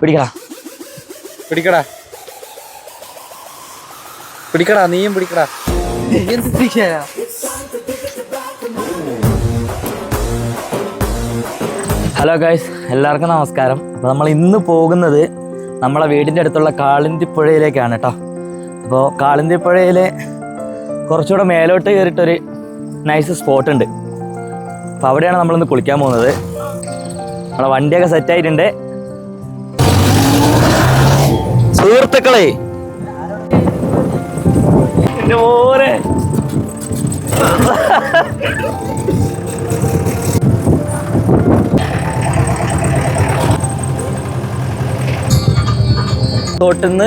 പിടിക്കടാ. പിടിക്കടാ. പിടിക്കടാ നീയും പിടിക്കടാ. Hello guys എല്ലാവർക്കും നമസ്കാരം. അപ്പോൾ നമ്മൾ ഇന്ന് പോകുന്നത് നമ്മളെ വീടിന്റെ അടുത്തുള്ള കാളിന്തിപ്പുഴയിലേക്കാണ് കേട്ടോ. അപ്പോൾ കാളിന്തിപ്പുഴയിൽ കുറച്ചുകൂടെ മേലോട്ട് കയറിയിട്ടൊരു നൈസ് സ്പോട്ട് ഉണ്ട്. അപ്പോൾ അവിടെയാണ് നമ്മളിന്ന് കുളിക്കാൻ പോകുന്നത്. നമ്മളെ വണ്ടിയൊക്കെ സെറ്റ് സുഹൃത്തുക്കളെ. തോട്ടിന്ന്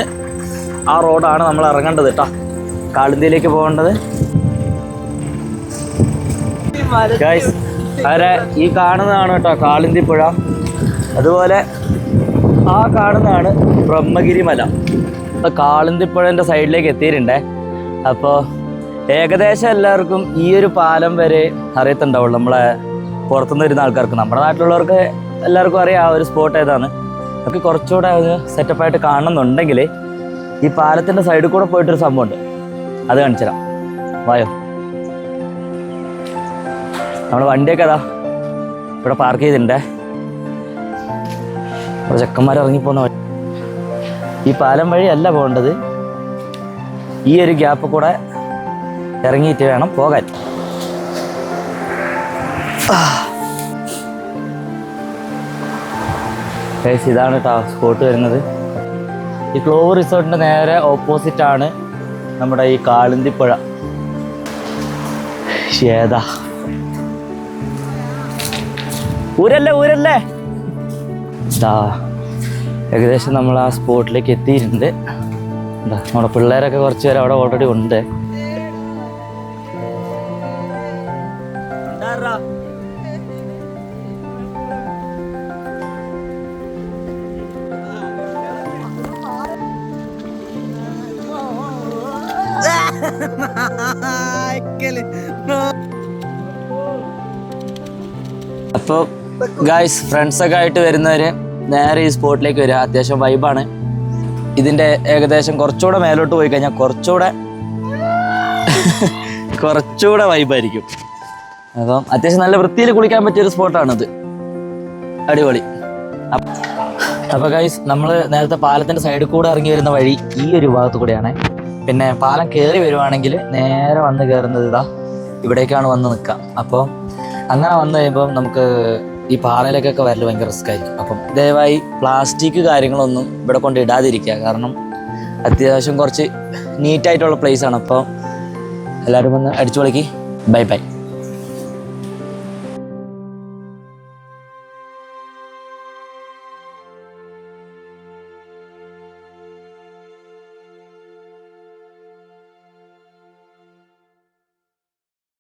ആ റോഡാണ് നമ്മൾ ഇറങ്ങേണ്ടത് കേട്ടോ. കാളിന്തിയിലേക്ക് പോകേണ്ടത്. ഗൈസ് അവരെ ഈ കാണുന്നതാണ് കേട്ടോ കാളിന്തി പുഴ. അതുപോലെ ആ കാണുന്നതാണ് ബ്രഹ്മഗിരി മല അപ്പോൾ കാളന്തിപ്പുഴന്റെ സൈഡിലേക്ക് എത്തിയിട്ടുണ്ടേ. അപ്പോൾ ഏകദേശം എല്ലാവർക്കും ഈ ഒരു പാലം വരെ അറിയത്തുണ്ടാവുള്ളൂ. നമ്മളെ പുറത്തുനിന്ന് വരുന്ന ആൾക്കാർക്ക്. നമ്മുടെ നാട്ടിലുള്ളവർക്ക് എല്ലാവർക്കും അറിയാം ആ ഒരു സ്പോട്ട് ഏതാണ്. നമുക്ക് കുറച്ചുകൂടെ സെറ്റപ്പായിട്ട് കാണണമെന്നുണ്ടെങ്കിൽ ഈ പാലത്തിന്റെ സൈഡിൽ കൂടെ പോയിട്ടൊരു സംഭവമുണ്ട്. അത് കാണിച്ചു തരാം. വായോ. നമ്മുടെ വണ്ടിയൊക്കെ അതാ ഇവിടെ പാർക്ക് ചെയ്തിട്ടുണ്ടേ. ചെക്കന്മാർ ഇറങ്ങിപ്പോന്ന വഴി. ഈ പാലം വഴി അല്ല പോകേണ്ടത്. ഈ ഒരു ഗ്യാപ്പ് കൂടെ ഇറങ്ങിയിട്ട് വേണം പോകാൻ. ഇതാണ് കേട്ടോ സ്പോട്ട് വരുന്നത്. ഈ ക്ലോവ് റിസോർട്ടിന്റെ നേരെ ഓപ്പോസിറ്റ് ആണ് നമ്മുടെ ഈ കാളിന്തിപ്പുഴ ഏതാ? ഊരല്ലേ ഊരല്ലേ? ഇതാ ഏകദേശം നമ്മൾ ആ സ്പോട്ടിലേക്ക് എത്തിയിട്ടുണ്ട്. എന്താ നമ്മുടെ പിള്ളേരൊക്കെ കുറച്ച് പേര് അവിടെ ഓൾറെഡി ഉണ്ട്. അപ്പോൾ ഗായ്സ് ഫ്രണ്ട്സൊക്കെ ആയിട്ട് വരുന്നവർ നേരെ ഈ സ്പോട്ടിലേക്ക് വരിക. അത്യാവശ്യം വൈബാണ് ഇതിന്റെ ഏകദേശം കുറച്ചുകൂടെ മേലോട്ട് പോയി കഴിഞ്ഞാൽ കുറച്ചുകൂടെ കുറച്ചുകൂടെ വൈബായിരിക്കും അപ്പം അത്യാവശ്യം നല്ല വൃത്തിയിൽ കുളിക്കാൻ പറ്റിയൊരു സ്പോട്ടാണിത് അടിപൊളി. അപ്പോൾ ഗൈസ് നമ്മൾ നേരത്തെ പാലത്തിന്റെ സൈഡിൽ കൂടെ ഇറങ്ങി വരുന്ന വഴി ഈ ഒരു ഭാഗത്ത് കൂടെയാണ്. പിന്നെ പാലം കയറി വരുവാണെങ്കിൽ നേരെ വന്ന് കയറുന്നത് ഇതാ. ഇവിടേക്കാണ് വന്ന് നിൽക്കുക. അപ്പോൾ അങ്ങനെ വന്നു കഴിയുമ്പോൾ നമുക്ക് ഈ പാറയിലേക്കൊക്കെ വരൽ ഭയങ്കര റിസ്ക് ആയിരിക്കും. അപ്പം ദയവായി പ്ലാസ്റ്റിക് കാര്യങ്ങളൊന്നും ഇവിടെ കൊണ്ട് ഇടാതിരിക്കുക. കാരണം അത്യാവശ്യം കുറച്ച് നീറ്റായിട്ടുള്ള ആണ്. അപ്പം എല്ലാവരും ഒന്ന് അടിച്ചു പൊളിക്ക് ബൈ ബൈ